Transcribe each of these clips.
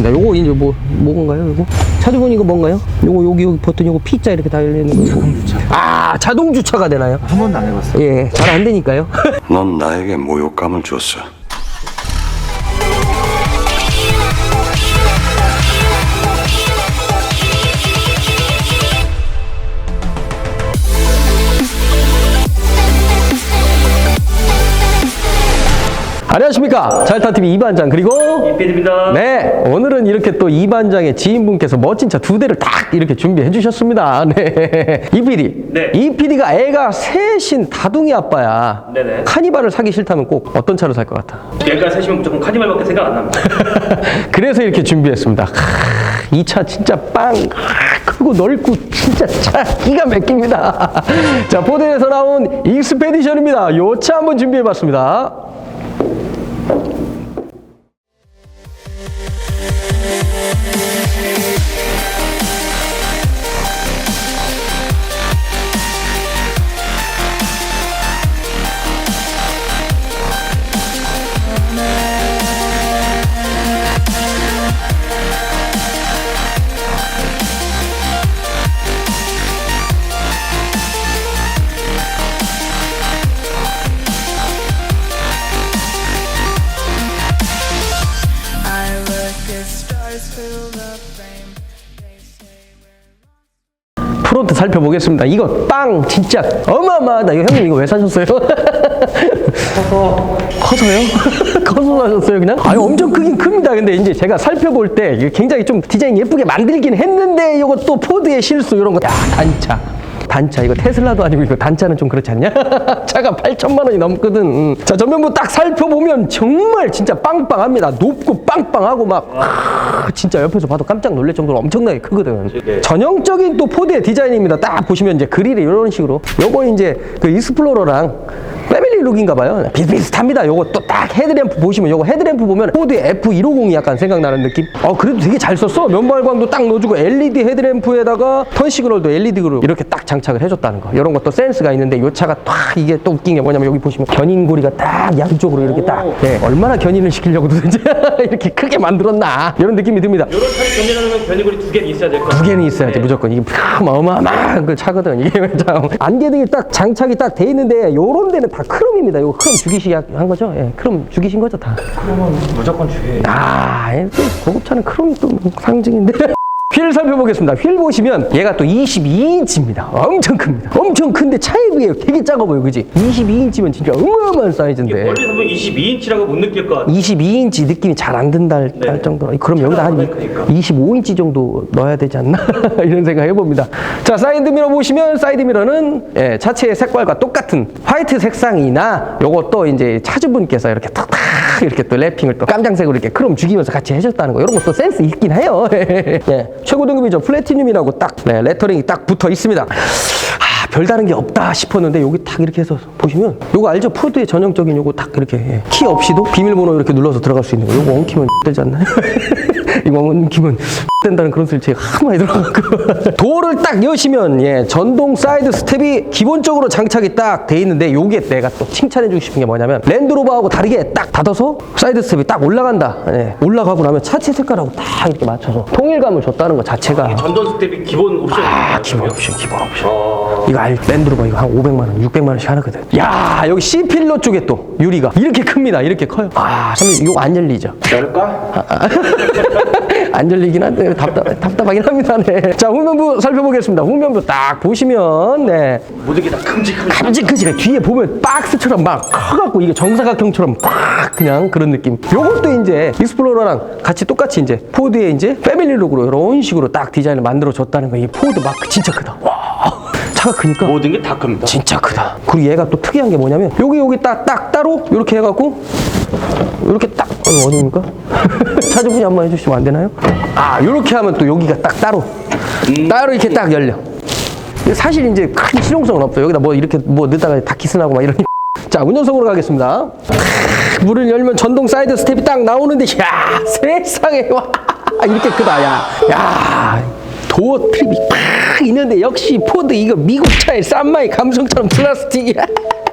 보겠습니다. 요거 이제 뭐, 뭔가요, 요거? 차주분 이거 뭔가요? 요거, 여기, 여기 버튼 요거 P자 이렇게 달려 있는 거. 자동 주차. 아, 자동 주차가 되나요? 한 번도 안 해봤어요. 예, 잘 안 되니까요. 넌 나에게 모욕감을 줬어. 안녕하십니까. 잘타TV 이반장, 그리고. 이PD입니다. 네, 오늘은 이렇게 또 이반장의 지인분께서 멋진 차 두 대를 딱 이렇게 준비해 주셨습니다. 네. 이PD. 네. 이PD가 애가 셋인 다둥이 아빠야. 네네. 카니발을 사기 싫다면 꼭 어떤 차를 살것 같아? 얘가 사시면 무조건 카니발밖에 생각 안 납니다. 그래서 이렇게 준비했습니다. 이 차 진짜 빵 아, 크고 넓고 진짜 차 기가 막힙니다. 자 포드에서 나온 익스페디션입니다. 요 차 한번 준비해 봤습니다. 프론트 살펴보겠습니다. 이거 빵 진짜 어마어마하다. 이거 형님 이거 왜 사셨어요? 커서 커서요? 커서 사셨어요 그냥? 아니 엄청 크긴 큽니다. 근데 이제 제가 살펴볼 때 굉장히 좀 디자인 예쁘게 만들긴 했는데 이거 또 포드의 실수 이런 거. 야 단차. 단차 이거 테슬라도 아니고 이거 단차는 좀 그렇지 않냐? 차가 8천만 원이 넘거든. 음. 자 전면부 딱 살펴보면 정말 진짜 빵빵합니다. 높고 빵빵하고 막 아, 진짜 옆에서 봐도 깜짝 놀랄 정도로 엄청나게 크거든. 전형적인 또 포드의 디자인입니다. 딱 보시면 이제 그릴이 이런 식으로. 요거 이제 그 익스플로러랑 패밀리 룩인가 봐요. 비슷비슷합니다. 요거 또 딱 헤드램프 보시면 요거 헤드램프 보면 포드의 F150이 약간 생각나는 느낌? 어 그래도 되게 잘 썼어. 면발광도 딱 넣어주고 LED 헤드램프에다가 턴 시그널도 LED로 이렇게 딱 장 착을 해줬다는 거. 이런 것도 센스가 있는데 요 차가 딱 이게 또 웃긴 게 뭐냐면 여기 보시면 견인고리가 딱 양쪽으로 이렇게 딱. 네, 얼마나 견인을 시키려고 도대체 이렇게 크게 만들었나? 이런 느낌이 듭니다. 이런 차를 견인하려면 견인골이 두 개는 있어야 될것두 같아요. 개는 있어야지 무조건. 이게 참 어마어마한 그 차거든 이게. 참. 안개등이 딱 장착이 딱 돼 있는데 요런 데는 다 크롬입니다. 요거 크롬 주기식 한 거죠? 예 크롬 주기신 거죠 다? 무조건 주의. 아, 예, 또 고급차는 크롬이 또뭐 상징인데. 휠 살펴보겠습니다. 휠 보시면 얘가 또 22인치입니다. 엄청 큽니다. 엄청 큰데 차에 비해 되게 작아 보여, 그지? 22인치면 진짜 어마어마한 사이즈인데. 멀리서 보면 22인치라고 못 느낄 것 같아요. 22인치 느낌이 잘 안 든다 할 네. 정도로 그럼 여기다 한 그러니까. 25인치 정도 넣어야 되지 않나 이런 생각 해봅니다 자 사이드 미러 보시면 사이드 미러는 예, 차체의 색깔과 똑같은 화이트 색상이나 요것도 이제 차주분께서 이렇게 탁탁 이렇게 또 랩핑을 또 깜장색으로 이렇게 크롬 죽이면서 같이 해줬다는 거 이런 것도 센스 있긴 해요 예, 최고 등급이죠 플래티늄이라고 딱 네, 레터링이 딱 붙어 있습니다 아, 별다른 게 없다 싶었는데 여기 딱 이렇게 해서 보시면 요거 알죠? 포드의 전형적인 요거 딱 이렇게 예. 키 없이도 비밀번호 이렇게 눌러서 들어갈 수 있는 거 요거 엉키면 되지 않나요? 이거 엉키면 된다는 그런 소리 제가 한 많이 들어가고 도어를 딱 여시면 예 전동 사이드 스텝이 기본적으로 장착이 딱 돼 있는데 요게 내가 또 칭찬해 주고 싶은 게 뭐냐면 랜드로버하고 다르게 딱 닫아서 사이드 스텝이 딱 올라간다 예, 올라가고 나면 차체 색깔하고 딱 이렇게 맞춰서 통일감을 줬다는 것 자체가 전동 스텝이 기본 옵션. 아, 기본 옵션, 기본 옵션. 이거 알, 랜드로버 이거 한 500만 원, 600만 원씩 하거든. 야, 여기 C 필러 쪽에 또 유리가 이렇게 큽니다. 이렇게 커요. 아, 선생님 이거 안 열리죠? 열까? 안 열리긴 한데 답답, 답답하긴 합니다. 네. 자, 후면부 살펴보겠습니다. 후면부 딱 보시면 네. 모든 게 다 큼직큼직. 큼직큼직해. 뒤에 보면 박스처럼 막 커갖고 이게 정사각형처럼 팍 그냥 그런 느낌. 요것도 이제 익스플로러랑 같이 똑같이 이제 포드에 이제 패밀리룩으로 이런 식으로 딱 디자인을 만들어 줬다는 거. 이 포드 마크 진짜 크다. 와, 차가 크니까. 모든 게 다 큽니다. 진짜 크다. 그리고 얘가 또 특이한 게 뭐냐면 여기 여기 딱 딱 따로 이렇게 해갖고 이렇게 딱 어, 어디입니까? 차주분이 한번 해주시면 안 되나요? 아 이렇게 하면 또 여기가 딱 따로 따로 이렇게 딱 열려. 사실 이제 큰 실용성은 없어. 여기다 뭐 이렇게 뭐 넣다가 다 키스나고 막 이러니. 자 운전석으로 가겠습니다. 크, 문을 열면 전동 사이드 스텝이 딱 나오는데 야 세상에 와 이렇게 크다 야 야. 도어 트립이 팍 있는데 역시 포드 이거 미국 차의 쌈마이 감성처럼 플라스틱이야.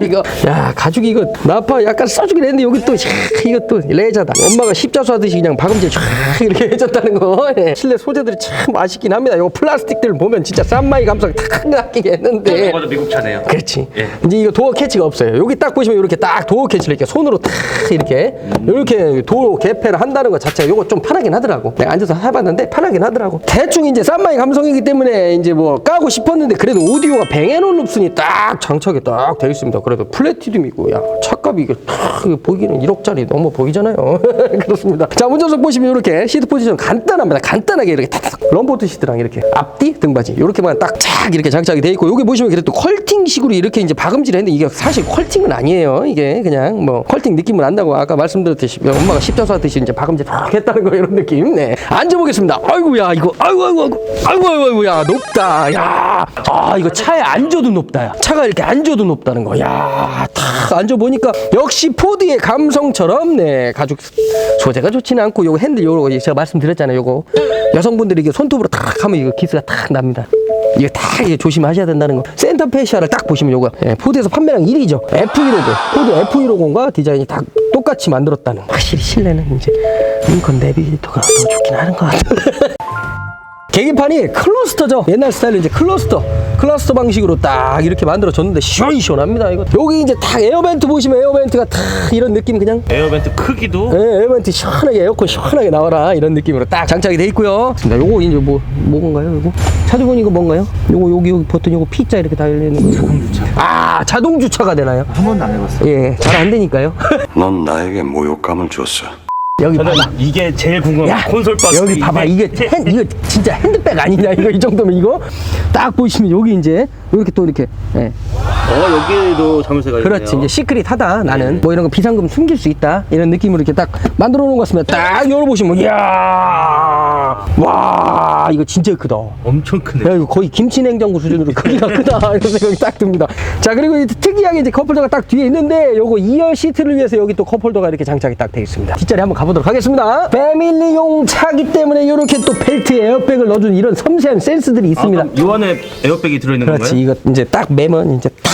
이거 야 가죽이 이거 나파 약간 써주긴 했는데 여기 또또 레자다 엄마가 십자수 하듯이 그냥 박음질 쫙 이렇게 해줬다는 거 예. 실내 소재들이 참 맛있긴 합니다 이거 플라스틱들 보면 진짜 쌈마이 감성이 탁 느끼게 했는데 맞아 미국 차네요. 그렇지. 예. 이제 이거 도어 캐치가 없어요. 여기 딱 보시면 이렇게 딱 도어 캐치를 이렇게 손으로 탁 이렇게 이렇게 도어 개폐를 한다는 것 자체가 이거 좀 편하긴 하더라고. 내가 앉아서 해봤는데 편하긴 하더라고. 대충 이제 쌈마이 감성이기 때문에 이제 뭐 까고 싶었는데 그래도 오디오가 뱅앤올룹슨이 딱 장착이 딱 되어 있습니다. 그래도 플래티듐이고 야 차값이 이게 탁 보기는 1억짜리 넘어 보이잖아요. 그렇습니다. 자 운전석 보시면 이렇게 시트 포지션 간단합니다. 간단하게 이렇게 탁탁 럼보트 시트랑 이렇게 앞뒤 등받이 이렇게만 딱 착 이렇게 장착이 돼 있고 여기 보시면 그래도 컬팅식으로 이렇게 이제 박음질을 했는데 이게 사실 컬팅은 아니에요. 이게 그냥 뭐 컬팅 느낌은 난다고 아까 말씀드렸듯이 엄마가 십자수 하듯이 이제 박음질 팍 했다는 거 이런 느낌. 네. 앉아보겠습니다. 아이고야 이거 아이고 아이고 아이고 아이고 아이고 아이고 야 높다. 야. 아 이거 차에 앉아도 높다. 야. 차가 이렇게 앉아도 높다는 거. 야. 탁 앉아 보니까 역시 포드의 감성처럼 네 가죽 소재가 좋지는 않고 요거 핸들 요거 제가 말씀드렸잖아요. 요거 여성분들이 이게 손톱으로 탁 하면 이거 기스가 탁 납니다. 이거 다 이게 조심하셔야 된다는 거. 센터 페시아를 딱 보시면 요거 예, 포드에서 판매량 1위죠. F150 포드 F150과 디자인이 다 똑같이 만들었다는. 거. 확실히 실내는 이제 링컨 내비게이터가 더 좋긴 하는 것 같아. 계기판이 클러스터죠. 옛날 스타일로 이제 클러스터, 클러스터 방식으로 딱 이렇게 만들어졌는데 시원시원합니다. 이거 여기 이제 딱 에어벤트 보시면 에어벤트가 딱 이런 느낌 그냥 에어벤트 크기도 예, 에어벤트 시원하게 에어컨 시원하게 나와라 이런 느낌으로 딱 장착이 돼 있고요. 자, 요거 이제 뭐 뭐건가요? 이거 찾아보니 이거 뭔가요? 요거 여기 여기 버튼 요거 P자 이렇게 달려 있는 거. 자동 주차. 아 자동 주차가 되나요? 한 번도 안 해봤어요. 예, 잘 안 되니까요. 넌 나에게 모욕감을 줬어. 여기 저는 봐봐. 이게 제일 궁금한 야, 콘솔 박스 여기 봐봐 이게 핸, 이거 진짜 핸드백 아니냐 이거 이 정도면 이거 딱 보시면 여기 이제 이렇게 또 이렇게 예. 어 여기도 자물쇠가 그렇지. 있네요. 이제 시크릿 하다 나는. 뭐 이런 거 비상금 숨길 수 있다. 이런 느낌으로 이렇게 딱 만들어 놓은 것 같습니다. 딱 열어보시면 이야! 와 이거 진짜 크다. 엄청 크네. 야 이거 거의 김치 냉장고 수준으로 크기가 크다. 이런 생각이 딱 듭니다. 자 그리고 이 특이하게 이제 컵홀더가 딱 뒤에 있는데 요거 2열 시트를 위해서 여기 또 컵홀더가 이렇게 장착이 딱 돼 있습니다. 뒷자리 한번 가보도록 하겠습니다. 패밀리용 차기 때문에 이렇게 또 벨트에 에어백을 넣어준 이런 섬세한 센스들이 아, 있습니다. 그럼 요 안에 에어백이 들어있는 그렇지. 건가요? 이거 이제 딱 매면 이제 탁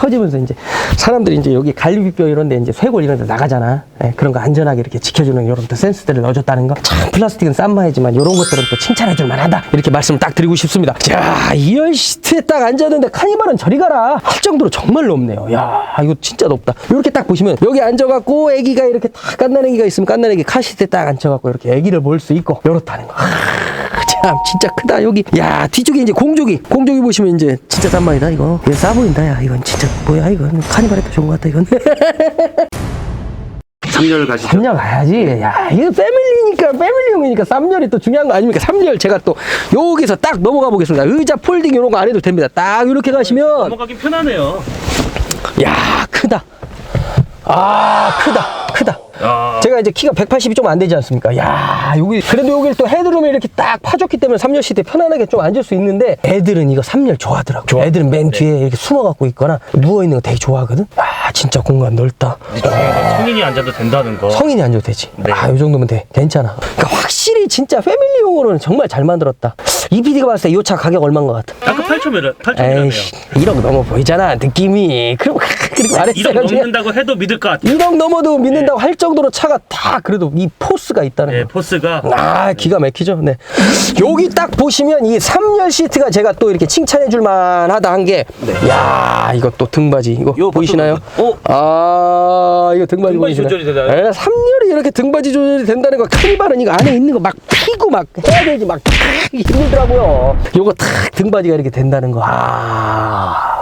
터지면서 이제 사람들이 이제 여기 갈비뼈 이런 데 이제 쇄골 이런 데 나가잖아. 예, 그런 거 안전하게 이렇게 지켜주는 이런 또 센스들을 넣어줬다는 거. 참 플라스틱은 싼 마이지만 이런 것들은 또 칭찬해줄 만하다. 이렇게 말씀을 딱 드리고 싶습니다. 자 2열 시트에 딱 앉았는데 카니발은 저리 가라 할 정도로 정말 높네요. 야 이거 진짜 높다. 이렇게 딱 보시면 여기 앉아갖고 애기가 이렇게 딱 깐난 애기가 있으면 깐난 애기 카시트에 딱 앉혀갖고 이렇게 애기를 볼 수 있고 이렇다는 거. 참 진짜 크다 여기. 야 뒤쪽에 이제 공조기. 공조기 보시면 이제 진짜 짠말이다 이거. 이거 싸 보인다 야. 이건 진짜 뭐야 이건. 카니발에 더 좋은 것 같다 이건. 3열 가시죠. 3열 가야지. 야 이거 패밀리니까 패밀리용이니까 3열이 또 중요한 거 아닙니까? 3열 제가 또 여기서 딱 넘어가 보겠습니다. 의자 폴딩 이런 거 안 해도 됩니다. 딱 이렇게 가시면. 넘어가긴 편하네요. 야 크다. 아 크다 크다 야. 제가 이제 키가 180이 좀 안 되지 않습니까? 야, 여기 그래도 여기를 또 헤드룸에 이렇게 딱 파줬기 때문에 3열 시트에 편안하게 좀 앉을 수 있는데 애들은 이거 3열 좋아하더라고. 애들은 맨 뒤에 이렇게 숨어 갖고 있거나 누워 있는 거 되게 좋아하거든. 야, 진짜 공간 넓다. 성인이 앉아도 된다는 거. 성인이 앉아도 되지. 네. 아, 이 정도면 돼. 괜찮아. 그러니까 확실히 진짜 패밀리용으로는 정말 잘 만들었다. 이 PD가 봤을 때 이 차 가격 얼마인 것 같아? 아까 8초면 8초면이네요. 에이씨, 1억 넘어 보이잖아. 느낌이. 그럼 그렇게 말했어요. 1억 넘는다고 해도 믿을 것 같아요. 1억 넘어도 믿는다고 할 정도 로 차가 다 그래도 이 포스가 있다는 네, 거. 포스가 아 기가 막히죠. 네. 여기 딱 보시면 이 3열 시트가 제가 또 이렇게 칭찬해 줄 만하다 한 게, 야 이거 또 등받이 이거 요 보이시나요? 버튼, 어? 아 이거 등받이 등받이 보이시나요? 조절이 되나요? 네, 3열이 이렇게 등받이 조절이 된다는 거 카니발은 이거 안에 있는 거 막 피고 막 해야 되지 막 힘들더라고요. 요거 탁 등받이가 이렇게 된다는 거. 아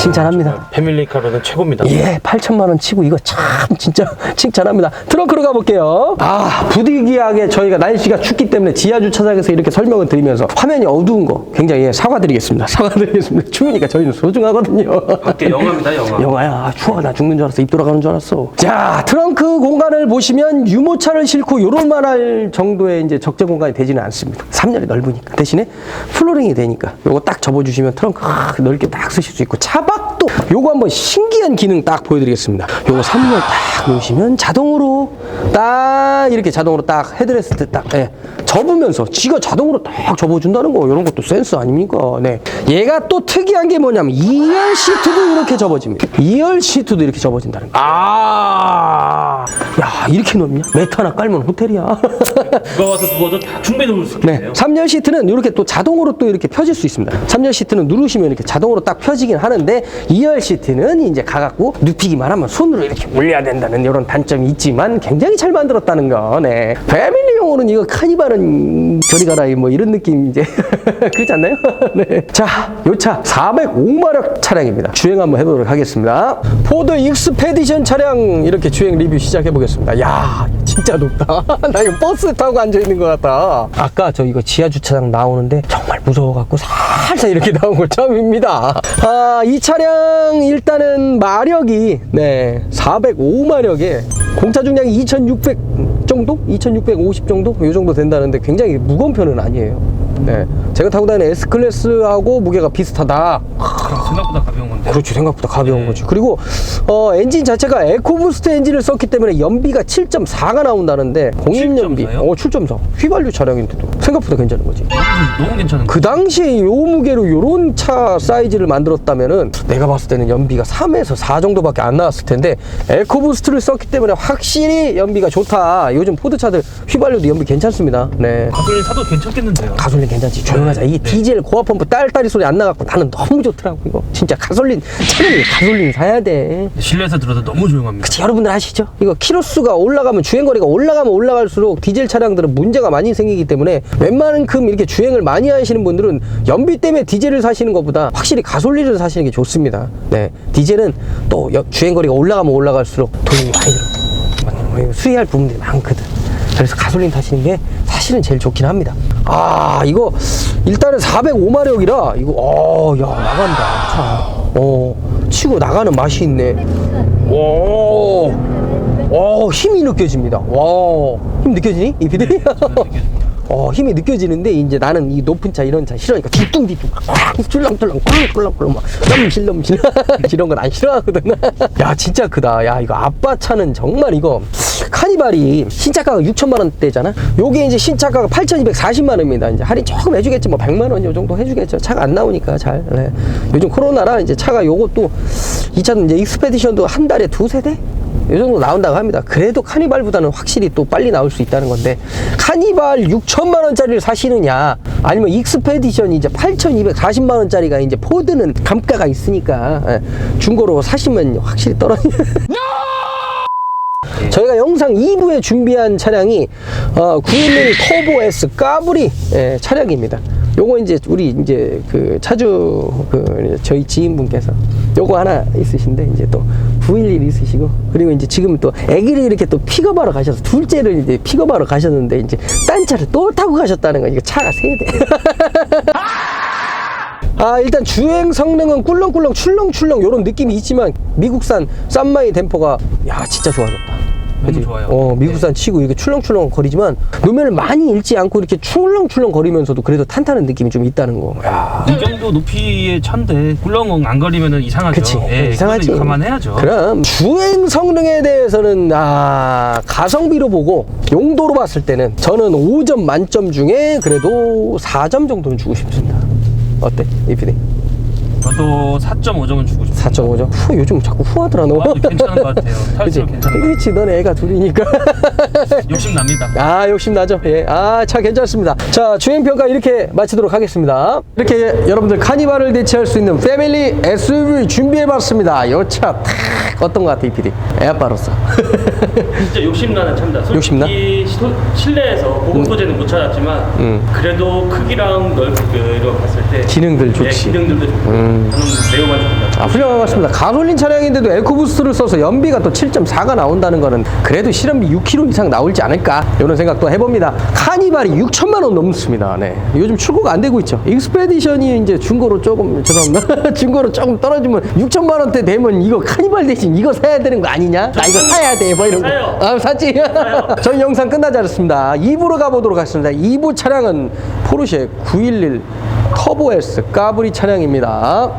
칭찬합니다. 패밀리카로는 최고입니다. 예, 8천만 원 치고 이거 참 진짜 칭찬합니다. 트렁크로 가볼게요. 아, 부득이하게 저희가 날씨가 춥기 때문에 지하 주차장에서 이렇게 설명을 드리면서 화면이 어두운 거 굉장히 예, 사과드리겠습니다. 사과드리겠습니다. 추우니까 저희는 소중하거든요. 밖에 영화입니다, 영화. 영화야 아, 추워 나 죽는 줄 알았어 입 돌아가는 줄 알았어 자 트렁크 공간을 보시면 유모차를 싣고 요럴만 할 정도의 이제 적재 공간이 되지는 않습니다 3열이 넓으니까 대신에 플로링이 되니까 요거 딱 접어주시면 트렁크 아, 넓게 딱 쓰실 수 있고 차박도 요거 한번 신기한 기능 딱 보여드리겠습니다. 요거 3열 딱 놓으시면 자동으로 딱 이렇게 자동으로 딱 헤드레스트 딱 예, 접으면서 지가 자동으로 딱 접어준다는 거 이런 것도 센스 아닙니까? 네. 얘가 또 특이한 게 뭐냐면 2열 시트도 이렇게 접어집니다. 2열 시트도 이렇게 접어진다는 거. 아, 야 이렇게 넓냐? 하나 깔면 호텔이야. 누가 와서 누워도 다 충분히 누울 수 네. 있네요. 3열 시트는 이렇게 또 자동으로 또 이렇게 펴질 수 있습니다. 3열 시트는 누르시면 이렇게 자동으로 딱 펴지긴 하는데 2열 시트는 이제 가갖고 눕히기만 하면 손으로 이렇게 올려야 된다는 이런 단점이 있지만 굉장히 잘 만들었다는 거. 네. 패밀리용으로는 이거 카니발은 저리 가라 뭐 이런 느낌 이제 그렇지 않나요? 네. 자, 요 차 405마력 차량입니다. 주행 한번 해보도록 하겠습니다. 포드 익스페디션 차량 이렇게 주행 리뷰 시작해 보겠습니다. 야, 진짜 높다. 나 이거 버스 타고 앉아 있는 것 같다. 아까 저 이거 지하 주차장 나오는데 정말 무서워 갖고 살살 이렇게 나온 거 처음입니다. 아, 이 차량 일단은 마력이 네 405마력에 공차 중량이 2,600 정도? 2,650 정도? 이 정도 된다는데 굉장히 무거운 편은 아니에요. 네, 제가 타고 다니는 S 클래스하고 무게가 비슷하다. 생각보다. 그렇지 생각보다 가벼운 거지. 그리고 어, 엔진 자체가 에코부스트 엔진을 썼기 때문에 연비가 7.4가 나온다는데 공인 연비. 7.4 요? 어 7.4 휘발유 차량인데도 생각보다 괜찮은 거지. 너무 괜찮은 거. 그 당시에 요 무게로 요런 차 사이즈를 만들었다면은 내가 봤을 때는 연비가 3에서 4 정도밖에 안 나왔을 텐데 에코부스트를 썼기 때문에 확실히 연비가 좋다. 요즘 포드 차들 휘발유도 연비 괜찮습니다. 네. 가솔린 사도 괜찮겠는데요. 가솔린 괜찮지. 조용하자. 이 디젤 고압 펌프 딸딸이 소리 안 나갖고 나는 너무 좋더라고 이거. 진짜 가솔린 차라리 가솔린 사야 돼. 실내에서 들어도 너무 조용합니다. 그치 여러분들 아시죠? 이거 키로수가 올라가면 주행거리가 올라가면 올라갈수록 디젤 차량들은 문제가 많이 생기기 때문에 웬만큼 이렇게 주행을 많이 하시는 분들은 연비 때문에 디젤을 사시는 것보다 확실히 가솔린을 사시는 게 좋습니다. 네 디젤은 또 여- 주행거리가 올라가면 올라갈수록 돈이 많이 들어. 수리할 부분들이 많거든. 그래서 가솔린 타시는 게 사실은 제일 좋긴 합니다. 아 이거 일단은 405마력이라 이거 어 야 나간다. 차 어 치고 나가는 맛이 있네 오, 오, 힘이 느껴집니다. 와, 힘 느껴지니? 이 비디? 어, 힘이 느껴지는데, 이제 나는 이 높은 차, 이런 차 싫어하니까 뒤뚱뒤뚱, 꽉, 출렁출렁, 꿀렁꿀렁, 막, 넘실, 넘실. 이런 건 안 싫어하거든. 야, 진짜 크다. 야, 이거 아빠 차는 정말 이거, 카니발이 신차가가 6천만 원대잖아? 요게 이제 신차가가 8,240만 원입니다. 이제 할인 조금 해주겠지. 뭐 100만 원 요 정도 해주겠죠. 차가 안 나오니까 잘. 네. 요즘 코로나라 이제 차가 요것도 이 차는 이제 익스페디션도 한 달에 두세 대? 이 정도 나온다고 합니다. 그래도 카니발보다는 확실히 또 빨리 나올 수 있다는 건데 카니발 6천만 원짜리를 사시느냐 아니면 익스페디션이 이제 8,240만 원짜리가 이제 포드는 감가가 있으니까 예, 중고로 사시면 확실히 떨어지는 저희가 영상 2부에 준비한 차량이 어, 911 터보 S 까브리 예, 차량입니다. 요거 이제 우리 이제 그 차주 그 저희 지인분께서 요거 하나 있으신데 이제 또 911 있으시고 그리고 이제 지금 또 아기를 이렇게 또 픽업하러 가셔서 둘째를 이제 픽업하러 가셨는데 이제 딴 차를 또 타고 가셨다는 거 이거 차가 세 대. 아 일단 주행 성능은 꿀렁꿀렁 출렁출렁 이런 느낌이 있지만 미국산 쌈마이 댐퍼가 야 진짜 좋아졌다. 너무 그지? 좋아요. 어 미국산 치고 이렇게 출렁출렁 거리지만 노면을 많이 잃지 않고 이렇게 출렁출렁 거리면서도 그래도 탄탄한 느낌이 좀 있다는 거. 야. 이 정도 높이의 차인데 꿀렁 안 거리면은 이상하죠. 그치 예, 이상하지 감안해야죠. 그럼 주행 성능에 대해서는 아 가성비로 보고 용도로 봤을 때는 저는 5점 만점 중에 그래도 4점 정도는 주고 싶습니다 어때 이피디? 저도 4.5점은 주고 싶어요. 4.5점 후 요즘 자꾸 후하더라 너 아, 괜찮은 것 같아요. 탈수록 괜찮은 것 그렇지 너네 애가 둘이니까. 같아요. 욕심 납니다. 아 욕심나죠? 예 아 차 괜찮습니다. 자 주행평가 이렇게 마치도록 하겠습니다. 이렇게 여러분들 카니발을 대체할 수 있는 패밀리 SUV 준비해봤습니다. 요차 어떤 것 같아 이 PD 애 아빠로서 진짜 욕심나는. 솔직히 욕심나? 실내에서 고급 소재는 못 찾았지만 음. 그래도 크기랑 넓이로 봤을 때 기능들 좋지. 음. 예, 기능들도 좋고 저는 매우 만족합니다. 아, 같습니다. 가솔린 차량인데도 에코부스트를 써서 연비가 또 7.4가 나온다는 거는 그래도 실험비 6km 이상 나올지 않을까 이런 생각도 해봅니다. 카니발이 6천만 원 넘습니다. 네. 요즘 출고가 안 되고 있죠. 익스페디션이 이제 중고로 조금 죄송합니다. 중고로 조금 떨어지면 6천만 원대 되면 이거 카니발 대신 이거 사야 되는 거 아니냐? 나 이거 사야 돼. 뭐 이런 거. 사요. 아, 샀지? 저희 영상 끝나지 않았습니다. 2부로 가보도록 하겠습니다. 2부 차량은 포르쉐 911 터보 S 까브리 차량입니다.